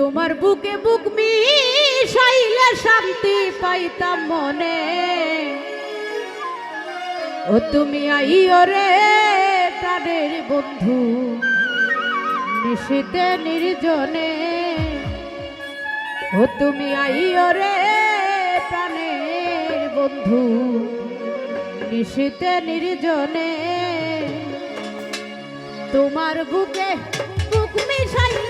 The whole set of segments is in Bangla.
তোমার বুকে বুক মিশাইলে শান্তি পাইতাম মনে। ও তুমি আইও রে তাদের বন্ধু, নিশিতে নির্জনে। ও তুমি আইও রে প্রাণের বন্ধু, নিশিতে নির্জনে। তোমার বুকে বুক মিশাইলে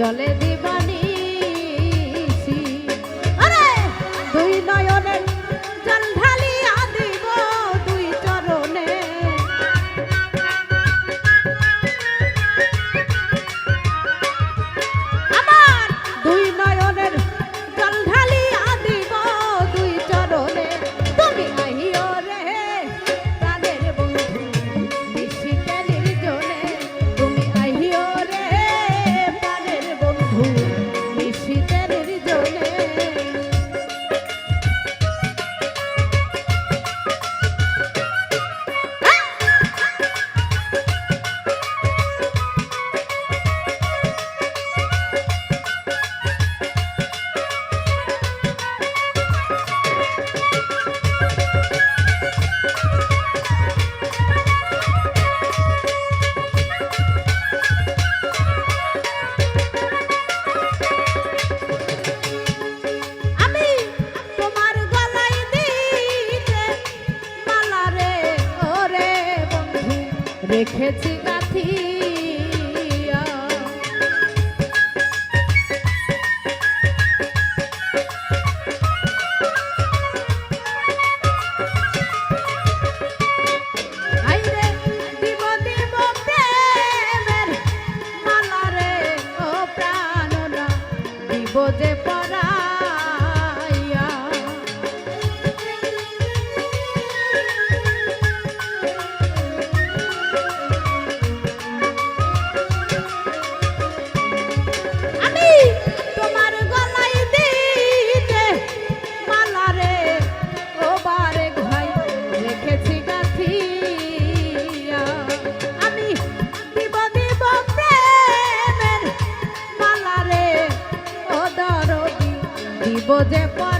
জলে দেখেছি গাথি poder pode...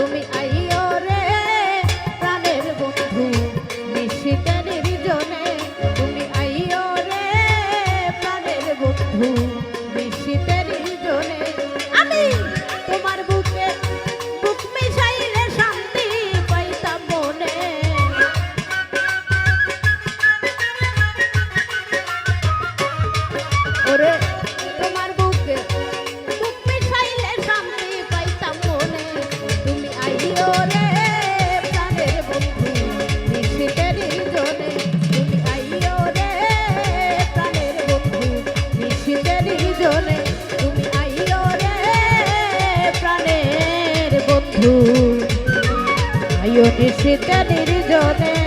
তুমি প্রাণের বন্ধু জনে